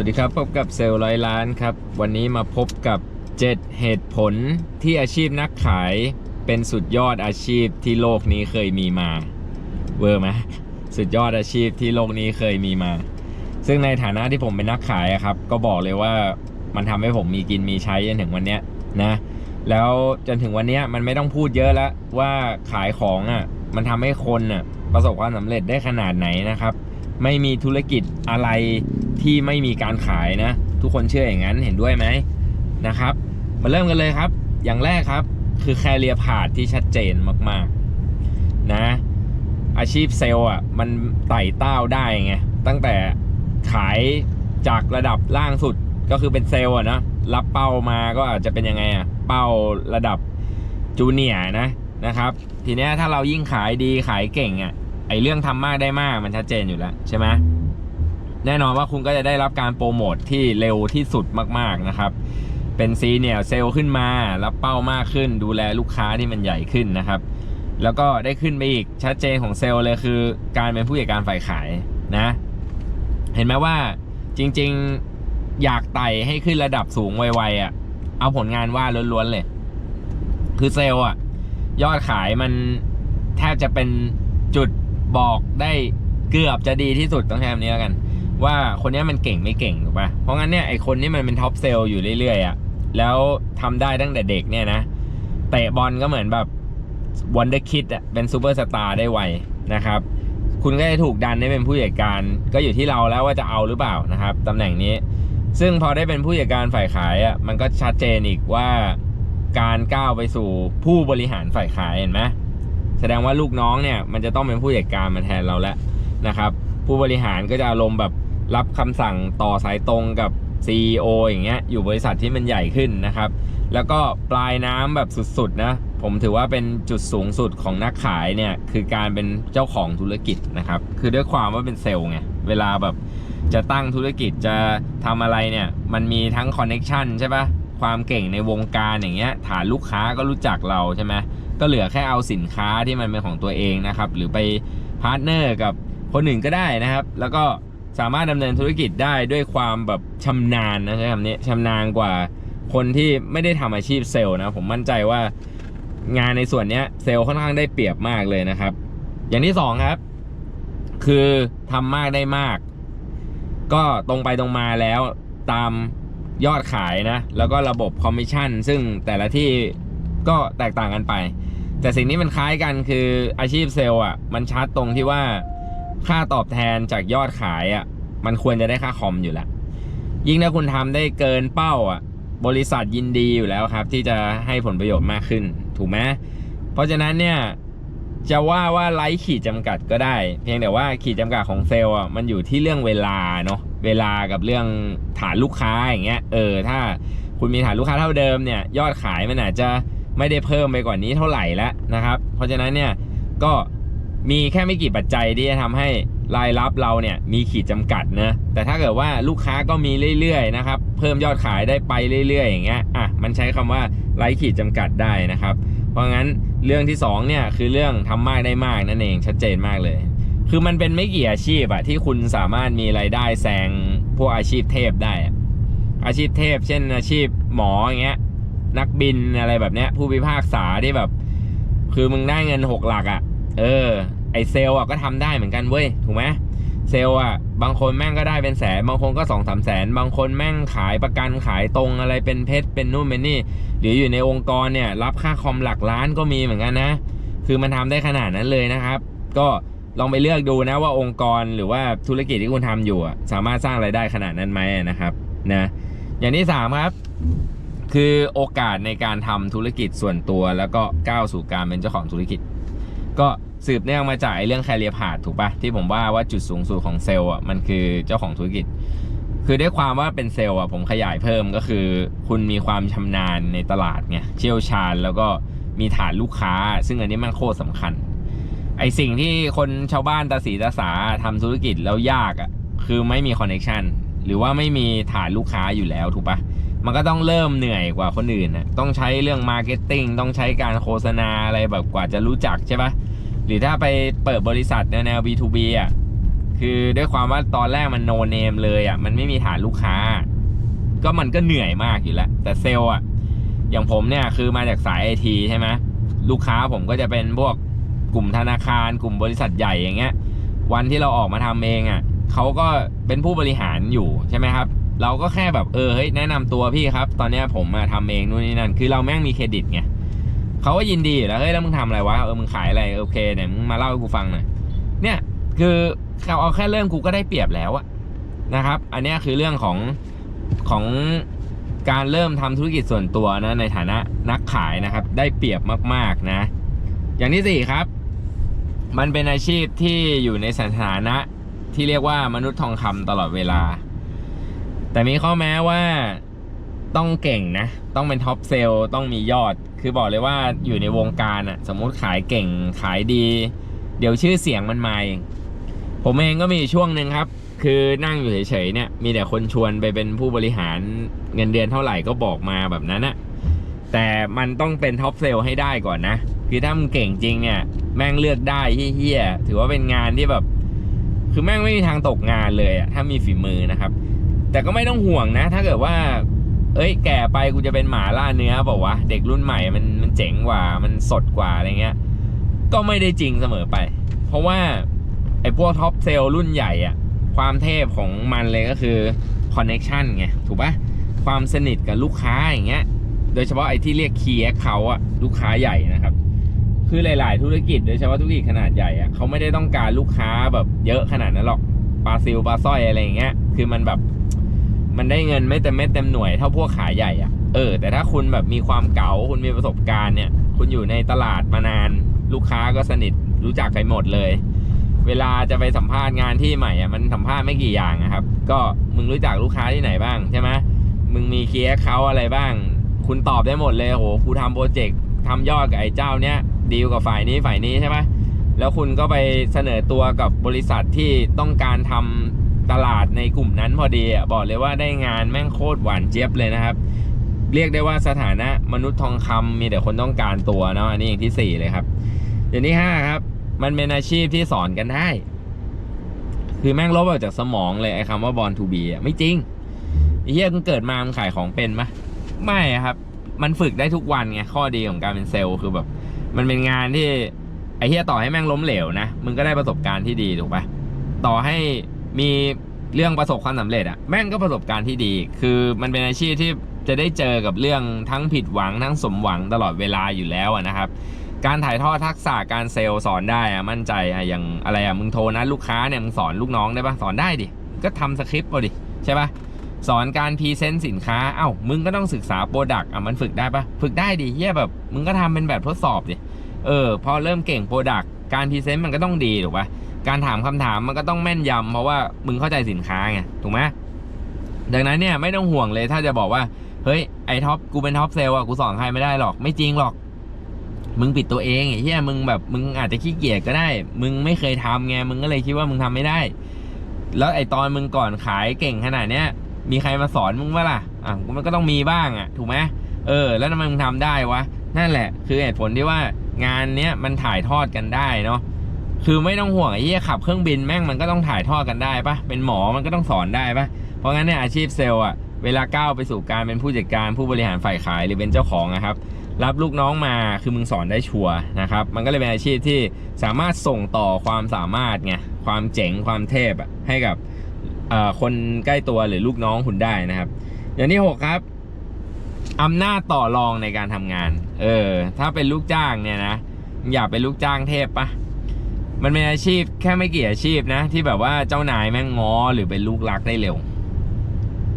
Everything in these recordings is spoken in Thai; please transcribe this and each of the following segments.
วัสดีครับพบกับเซลล์ร้อยล้านครับ วันนี้มาพบกับ 7 เหตุผลที่อาชีพนักขายเป็นสุดยอดอาชีพที่โลกนี้เคยมีมา เวอร์ไหมสุดยอดอาชีพที่โลกนี้เคยมีมา ซึ่งในฐานะที่ผมเป็นนักขายครับ ก็บอกเลยว่ามันทำให้ผมมีกินมีใช้จนถึงวันเนี้ยนะ แล้วจนถึงวันนี้มันไม่ต้องพูดเยอะแล้วว่าขายของอะมันทำให้คนอะประสบความสำเร็จได้ขนาดไหนนะครับ ไม่มีธุรกิจอะไร ที่ไม่มีการขายนะ ทุกคนเชื่ออย่างนั้นเห็นด้วยไหมนะครับ มาเริ่มกันเลยครับ อย่างแรกครับคือแคเรียพาดที่ชัดเจนมากๆ นะ อาชีพเซลล์อะมันไต่เต้าได้ไง ตั้งแต่ขายจากระดับล่างสุดก็คือเป็นเซลล์อะนะรับเป้ามาก็อาจจะเป็นยังไงอะ เป้าระดับจูเนียร์นะนะครับ ทีนี้ถ้าเรายิ่งขายดีขายเก่งอะไอเรื่องทำมากได้มากมันชัดเจนอยู่แล้วใช่ไหม แน่นอนว่าคุณก็จะได้รับการโปรโมทที่เร็วที่สุดมากๆนะครับ เป็นซีเนี่ยเซลขึ้นมา รับเป้ามากขึ้น ดูแลลูกค้าที่มันใหญ่ขึ้นนะครับ แล้วก็ได้ขึ้นไปอีกชัดเจนของเซลเลยคือ การเป็นผู้จัดการฝ่ายขายนะ เห็นไหมว่าจริงๆอยากไต่ให้ขึ้นระดับสูงไวๆอะ เอาผลงานว่าล้วนๆเลย คือเซลล์อะ ยอดขายมันแทบจะเป็นจุดบอกได้เกือบจะดีที่สุดต้องใช้คำนี้แล้วกัน ว่าคนนี้มันเก่งไม่เก่งถูกปะเพราะงั้นเนี่ยไอคนที่มันเป็นท็อปเซลล์อยู่เรื่อยๆอะ่ะแล้วทำได้ตั้งแต่เด็กเนี่ยนะเตะบอลก็เหมือนแบบวันเดอร์คิดอะเป็นซูเปอร์สตาร์ได้ไวนะครับคุณก็จะถูกดันให้เป็นผู้จัดการก็อยู่ที่เราแล้วว่าจะเอาหรือเปล่านะครับตำแหน่งนี้ ซึ่งพอได้เป็นผู้จัดการฝ่ายขายอะมันก็ชัดเจนอีกว่าการก้าวไปสู่ผู้บริหารฝ่ายขายเห็นไหมแสดงว่าลูกน้องเนี่ยมันจะต้องเป็นผู้จัดการมาแทนเราแล้วนะครับ ผู้บริหารก็จะอารมณ์แบบ รับคำสั่งต่อสายตรงกับ CEO อย่างเงี้ยอยู่บริษัทที่มันใหญ่ขึ้นนะครับ แล้วก็ปลายน้ำแบบสุดๆนะผมถือว่าเป็นจุดสูงสุดของนักขายเนี่ยคือการเป็นเจ้าของธุรกิจนะครับ คือด้วยความว่าเป็นเซลล์ไงเวลาแบบจะตั้งธุรกิจจะทำอะไรเนี่ยมันมีทั้งคอนเน็ชันใช่ปะความเก่งในวงการอย่างเงี้ยฐานลูกค้าก็รู้จักเราใช่ไหมก็เหลือแค่เอาสินค้าที่มันเป็นของตัวเองนะครับ หรือไปพาร์ทเนอร์กับคนอื่นก็ได้นะครับ แล้วก็ สามารถดำเนินธุรกิจได้ด้วยความแบบชำนาญนะใช้คำนี้ชำนาญกว่าคนที่ไม่ได้ทำอาชีพเซลล์นะ ผมมั่นใจว่างานในส่วนนี้เซลล์ค่อนข้างได้เปรียบมากเลยนะครับ อย่างที่สองครับ คือทำมากได้มาก ก็ตรงไปตรงมาแล้วตามยอดขายนะ แล้วก็ระบบคอมมิชชั่น ซึ่งแต่ละที่ก็แตกต่างกันไป แต่สิ่งนี้มันคล้ายกันคืออาชีพเซลล์อะ มันชัดตรงที่ว่า ค่าตอบแทนจากยอดขายอะ มันควรจะได้ค่าคอมอยู่แล้ว ยิ่งถ้าคุณทำได้เกินเป้าอะ บริษัทยินดีอยู่แล้วครับ ที่จะให้ผลประโยชน์มากขึ้น ถูกไหมเพราะฉะนั้นเนี่ยจะว่าว่าไร้ขีดจำกัดก็ได้ เพียงแต่ว่าขีดจำกัดของเซลล์อะมันอยู่ที่เรื่องเวลาเนาะเวลากับเรื่องฐานลูกค้าอย่างเงี้ยเออถ้าคุณมีฐานลูกค้าเท่าเดิมเนี่ยยอดขายมันอาจจะไม่ได้เพิ่มไปกว่านี้เท่าไหร่แล้วนะครับ เพราะฉะนั้นเนี่ยก็ มีแค่ไม่กี่ปัจจัยที่จะทำให้รายรับเราเนี่ยมีขีดจำกัดนะแต่ถ้าเกิดว่าลูกค้าก็มีเรื่อยๆนะครับเพิ่มยอดขายได้ไปเรื่อยๆ อย่างเงี้ยอะมันใช้คำว่าไร้ขีดจำกัดได้นะครับ เพราะงั้นเรื่องที่สองเนี่ยคือเรื่องทำมากได้มากนั่นเองชัดเจนมากเลย คือมันเป็นไม่กี่อาชีพอะที่คุณสามารถมีไรายได้แซงพวกอาชีพเทพได้อะอาชีพเทพ เช่น อาชีพหมออย่างเงี้ยนักบินอะไรแบบเนี้ยผู้พิพากษาที่แบบ คือมึงได้เงินหกหลักอะ เออ ไอเซลล์อะก็ทำได้เหมือนกันเว้ย ถูกไหมเซลล์อะบางคนแม่งก็ได้เป็นแสน บางคนก็สองสามแสน บางคนแม่งขายประกันขายตรงอะไรเป็นเพชรเป็นนู่นเป็นนี่ หรืออยู่ในองค์กรเนี่ย รับค่าคอมหลักล้านก็มีเหมือนกันนะ คือมันทำได้ขนาดนั้นเลยนะครับ ก็ลองไปเลือกดูนะว่าองค์กรหรือว่าธุรกิจที่คุณทำอยู่ สามารถสร้างไรายได้ขนาดนั้นไหมนะครับนะอย่างที่สามครับคือโอกาสในการทำธุรกิจส่วนตัวแล้วก็ก้าวสู่การเป็นเจ้าของธุรกิจ ก็ สืบเนื่องมาจากเรื่องแคเรียพาดถูกปะที่ผมว่าว่าจุดสูงสุดของเซลล์อะมันคือเจ้าของธุรกิจ คือด้วยความว่าเป็นเซลล์อะผมขยายเพิ่มก็คือ คุณมีความชำนาญในตลาดไงเชี่ยวชาญแล้วก็มีฐานลูกค้า ซึ่งอันนี้มันโคตรสำคัญ ไอสิ่งที่คนชาวบ้านตาสีตาสาทำธุรกิจแล้วยากอะคือไม่มีคอนเน t ชันหรือว่าไม่มีฐานลูกค้าอยู่แล้วถูกปะมันก็ต้องเริ่มเหนื่อยกว่าคนอื่นนะต้องใช้เรื่องมาร์เก็ตติ้งต้องใช้การโฆษณาอะไรแบบกว่าจะรู้จักใช่ปะ หรือถ้าไปเปิดบริษัทแนว B2B อะคือด้วยความว่าตอนแรกมันโนเนมเลยอะมันไม่มีฐานลูกค้า ก็มันก็เหนื่อยมากอยู่แล้ว แต่เซลล์อะอย่างผมเนี่ยคือมาจากสายไอทีใช่ไหมลูกค้าผมก็จะเป็นพวกกลุ่มธนาคาร กลุ่มบริษัทใหญ่อย่างเงี้ย วันที่เราออกมาทำเองอะเขาก็เป็นผู้บริหารอยู่ใช่ไหมครับ เราก็แค่แบบเออเฮ้ยแนะนำตัวพี่ครับ ตอนนี้ผมมาทำเองนู่นนี่นั่นคือเราแม่งมีเครดิตไง เขาก็ยินดีอยู่แล้วเฮ้ยแล้วมึงทำอะไรวะเออมึงขายอะไรโอเคเนี่ยมึงมาเล่าให้กูฟังหน่อยเนี่ยคือเขาเอาแค่เรื่องกูก็ได้เปรียบแล้วอะนะครับ อันนี้คือเรื่องของของการเริ่มทำธุรกิจส่วนตัวนะในฐานะนักขายนะครับ ได้เปรียบมากๆนะ อย่างที่สี่ครับ มันเป็นอาชีพที่อยู่ในสถานะที่เรียกว่ามนุษย์ทองคำตลอดเวลา แต่มีข้อแม้ว่า ต้องเก่งนะ ต้องเป็นท็อปเซลต้องมียอด คือบอกเลยว่าอยู่ในวงการอะสมมุติขายเก่งขายดี เดี๋ยวชื่อเสียงมันมาเองผมเองก็มีช่วงหนึ่งครับ คือนั่งอยู่เฉยๆเนี่ย มีแต่คนชวนไปเป็นผู้บริหารเงินเดือนเท่าไหร่ก็บอกมาแบบนั้นอะแต่มันต้องเป็นท็อปเซลให้ได้ก่อนนะ คือถ้ามึงเก่งจริงเนี่ย แม่งเลือกได้เฮี้ยๆถือว่าเป็นงานที่แบบ คือแม่งไม่มีทางตกงานเลยอะถ้ามีฝีมือนะครับ แต่ก็ไม่ต้องห่วงนะ ถ้าเกิดว่า เอ้ย แก่ไปกูจะเป็นหมาล่าเนื้อบอกว่าเด็กรุ่นใหม่มันมันเจ๋งกว่ามันสดกว่าอะไรเงี้ย ก็ไม่ได้จริงเสมอไป เพราะว่าไอ้พวกท็อปเซลล์รุ่นใหญ่อะความเทพของมันเลยก็คือคอนเน็ชันไงถูกปะความสนิทกับลูกค้าอย่างเงี้ย โดยเฉพาะไอ้ที่เรียกเคีย์เขาอะลูกค้าใหญ่นะครับ คือหลาย ๆ ธุรกิจโดยเฉพาะธุรกิจขนาดใหญ่อะเขาไม่ได้ต้องการลูกค้าแบบเยอะขนาดนั้นหรอกปลาซิลปลาสร้อยอะไรอย่างเงี้ย คือมันแบบ มันได้เงินไม่เต็มเม็ดเต็มหน่วยเท่าพวกขายใหญ่อะเออ แต่ถ้าคุณแบบมีความเก๋าคุณมีประสบการณ์เนี่ย คุณอยู่ในตลาดมานาน ลูกค้าก็สนิทรู้จักกันหมดเลย เวลาจะไปสัมภาษณ์งานที่ใหม่อะมันสัมภาษณ์ไม่กี่อย่างครับ ก็มึงรู้จักลูกค้าที่ไหนบ้างใช่ไหมมึงมีเคสเขาอะไรบ้าง คุณตอบได้หมดเลยโหกูทำโปรเจกต์ทำยอดกับไอ้เจ้าเนี้ยดีลกับฝ่ายนี้ฝ่ายนี้ใช่ไหมแล้วคุณก็ไปเสนอตัวกับบริษัทที่ต้องการทำ ตลาดในกลุ่มนั้นพอดีอะบอกเลยว่าได้งานแม่งโคตรหวานเจี๊ยบเลยนะครับ เรียกได้ว่าสถานะมนุษย์ทองคำมีแต่คนต้องการตัวเนาะอันนี้อย่างที่สี่เลยครับอย่างที่ห้าครับ มันเป็นอาชีพที่สอนกันได้ คือแม่งลบออกจากสมองเลยไอ้คำว่าบอลทูบีอะไม่จริงไอ้เหี้ยมึงเกิดมามึงขายของเป็นปะไม่ครับ มันฝึกได้ทุกวันไงข้อดีของการเป็นเซลล์คือแบบ มันเป็นงานที่ไอ้เหี้ยต่อให้แม่งล้มเหลวนะมึงก็ได้ประสบการณ์ที่ดีถูกปะต่อให้ มีเรื่องประสบความสำเร็จอะแม่งก็ประสบการณ์ที่ดี คือมันเป็นอาชีพที่จะได้เจอกับเรื่องทั้งผิดหวังทั้งสมหวังตลอดเวลาอยู่แล้วอะนะครับ การถ่ายทอดทักษะการเซลล์สอนได้อะมั่นใจอะอย่างอะไรอะมึงโทรนะลูกค้าเนี่ยมึงสอนลูกน้องได้ปะสอนได้ดิก็ทำสคริปต์เอาดิใช่ปะสอนการพรีเซนต์สินค้าเอ้ามึงก็ต้องศึกษาโปรดักต์อะมันฝึกได้ปะฝึกได้ดิเฮียแบบมึงก็ทำเป็นแบบทดสอบดิเออพอเริ่มเก่งโปรดักต์การพรีเซนต์มันก็ต้องดีถูกปะ การถามคำถามมันก็ต้องแม่นยำเพราะว่ามึงเข้าใจสินค้าไงถูกไหมดังนั้นเนี่ยไม่ต้องห่วงเลยถ้าจะบอกว่า เฮ้ยไอท็อปกูเป็นท็อปเซลล์อะกูสอนใครไม่ได้หรอกไม่จริงหรอก มึงปิดตัวเองไอ้เหี้ยมึงแบบมึงอาจจะขี้เกียจก็ได้ มึงไม่เคยทำไงมึงก็เลยคิดว่ามึงทำไม่ได้ แล้วไอตอนมึงก่อนขายเก่งขนาดเนี้ยมีใครมาสอนมึงปะล่ะอะมันก็ต้องมีบ้างอะถูกไหมเออ แล้วทำไมมึงทำได้วะนั่นแหละ คือเหตุผลที่ว่างานเนี้ยมันถ่ายทอดกันได้เนาะ คือไม่ต้องห่วงไอ้เหี้ยขับเครื่องบินแม่งมันก็ต้องถ่ายทอดกันได้ปะเป็นหมอมันก็ต้องสอนได้ปะเพราะงั้นเนี่ยอาชีพเซลล์อะเวลาก้าวไปสู่การเป็นผู้จัดการผู้บริหารฝ่ายขายหรือเป็นเจ้าของนะครับ รับลูกน้องมาคือมึงสอนได้ชัวนะครับ มันก็เลยเป็นอาชีพที่สามารถส่งต่อความสามารถไงความเจ๋งความเทพอะให้กับคนใกล้ตัวหรือลูกน้องคุณได้นะครับ อย่างที่หกครับอำนาจต่อรองในการทำงาน เออ ถ้าเป็นลูกจ้างเนี่ยนะ อยากเป็นลูกจ้างเทพปะ มันเป็นอาชีพแค่ไม่กี่อาชีพนะ ที่แบบว่าเจ้านายแม่งง้อหรือเป็นลูกรักได้เร็ว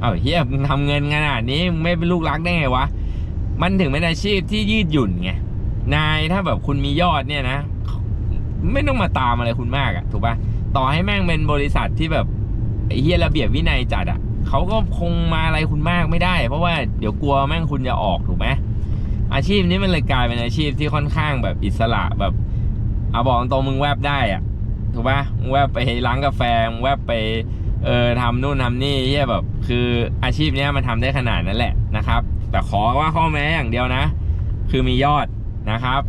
เอ้าเฮียมึงทำเงินขนาดนี้มึงไม่เป็นลูกรักได้ไงวะ มันถึงเป็นอาชีพที่ยืดหยุ่นไง นายถ้าแบบคุณมียอดเนี่ยนะ ไม่ต้องมาตามอะไรคุณมากอะถูกปะต่อให้แม่งเป็นบริษัทที่แบบเฮียระเบียบวินัยจัดอะเขาก็คงมาอะไรคุณมากไม่ได้ เพราะว่าเดี๋ยวกลัวแม่งคุณจะออกถูกไหมอาชีพนี้มันเลยกลายเป็นอาชีพที่ค่อนข้างแบบอิสระแบบ เอาบอกตรงมึงแวบได้อะถูกปะมึงแวบไปร้านกาแฟมึงแวบไปเออทำนู่นทำนี่เฮียแบบ คืออาชีพเนี้ยมันทำได้ขนาดนั้นแหละนะครับ แต่ขอว่าข้อแม้อย่างเดียวนะ คือมียอดนะครับ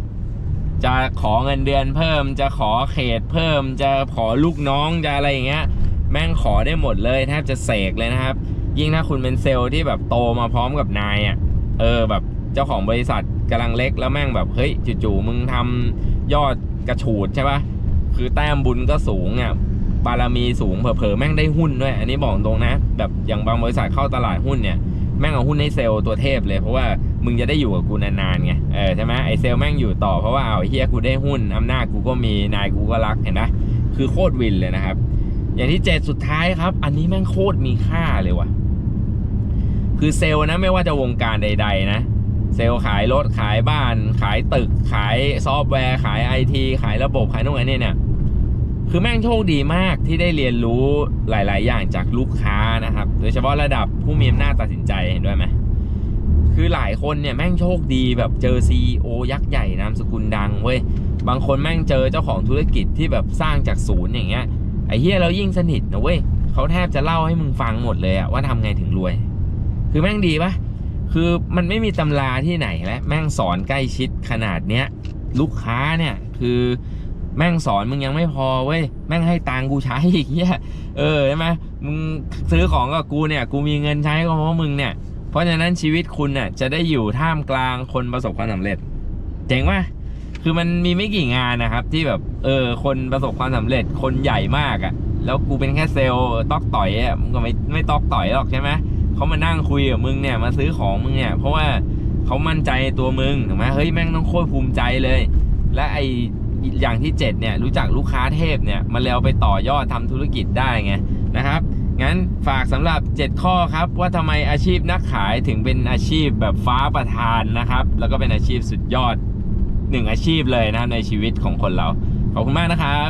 จะขอเงินเดือนเพิ่ม จะขอเขตเพิ่ม จะขอลูกน้องจะอะไรอย่างเงี้ย แม่งขอได้หมดเลยแทบจะเสกเลยนะครับ ยิ่งถ้าคุณเป็นเซลล์ที่แบบโตมาพร้อมกับนายอะ่ะเออแบบเจ้าของบริษัทกำลังเล็กแล้วแม่งแบบเฮ้ยจู่ๆมึงทำยอด กระฉูดใช่ปะคือแต้มบุญก็สูงอะบารมีสูงเผลอๆแม่งได้หุ้นด้วย อันนี้บอกตรงนะ แบบอย่างบางบริษัทเข้าตลาดหุ้นเนี่ยแม่งเอาหุ้นให้เซลล์ตัวเทพเลยเพราะว่ามึงจะได้อยู่กับกูนานๆไงเออใช่ไหมไอเซลล์แม่งอยู่ต่อเพราะว่าเอาวไอ้เฮียกูได้หุ้นอำนาจกูก็มีนายกูก็รักเห็นไหมคือโคตรวินเลยนะครับ อย่างที่เจ็ดสุดท้ายครับ อันนี้แม่งโคตรมีค่าเลยว่ะ คือเซลล์นะไม่ว่าจะวงการใด ๆ นะ เซลล์ขายรถขายบ้าน ขายตึกขายซอฟต์แวร์ขายไอทีขายระบบขายนู่นไอ้นี่เนี่ยคือแม่งโชคดีมากที่ได้เรียนรู้หลาย ๆ อย่างจากลูกค้านะครับ โดยเฉพาะระดับผู้มีอำนาจตัดสินใจเห็นด้วยไหมคือหลายคนเนี่ยแม่งโชคดีแบบเจอ CEO ยักษ์ใหญ่นามสกุลดังเว้ยบางคนแม่งเจอเจ้าของธุรกิจที่แบบสร้างจากศูนย์อย่างเงี้ยไอ้เฮียเรายิ่งสนิทนะเว้ยเขาแทบจะเล่าให้มึงฟังหมดเลยอะว่าทำไงถึงรวย คือแม่งดีปะ คือมันไม่มีตำราที่ไหนและแม่งสอนใกล้ชิดขนาดเนี้ยลูกค้าเนี่ยคือแม่งสอนมึงยังไม่พอเว้ยแม่งให้ตังกูใช้อีกเฮียเออใช่ไหมมึงซื้อของกับกูเนี่ยกูมีเงินใช้ก็เพราะมึงเนี่ยเพราะฉะนั้นชีวิตคุณน่ะจะได้อยู่ท่ามกลางคนประสบความสำเร็จ เจ๋งปะคือมันมีไม่กี่งานนะครับ ที่แบบเออคนประสบความสำเร็จคนใหญ่มากอะ่ะแล้วกูเป็นแค่เซลล์ตอกต่อยอะ่ะมึงก็ไม่ไม่ตอกต่อยหรอกใช่ไหม เขามานั่งคุยกับมึงเนี่ยมาซื้อของมึงเนี่ย เพราะว่าเขามั่นใจตัวมึงถูกไหมเฮ้ยแม่งต้องโคตรภูมิใจเลย และไออย่างที่ 7 เนี่ย รู้จักลูกค้าเทพเนี่ยมันแล้วไปต่อยอดทำธุรกิจได้ไงนะครับ งั้นฝากสำหรับ 7 ข้อครับ ว่าทำไมอาชีพนักขายถึงเป็นอาชีพแบบฟ้าประทานนะครับ แล้วก็เป็นอาชีพสุดยอดหนึ่งอาชีพเลยนะครับในชีวิตของคนเรา ขอบคุณมากนะครับ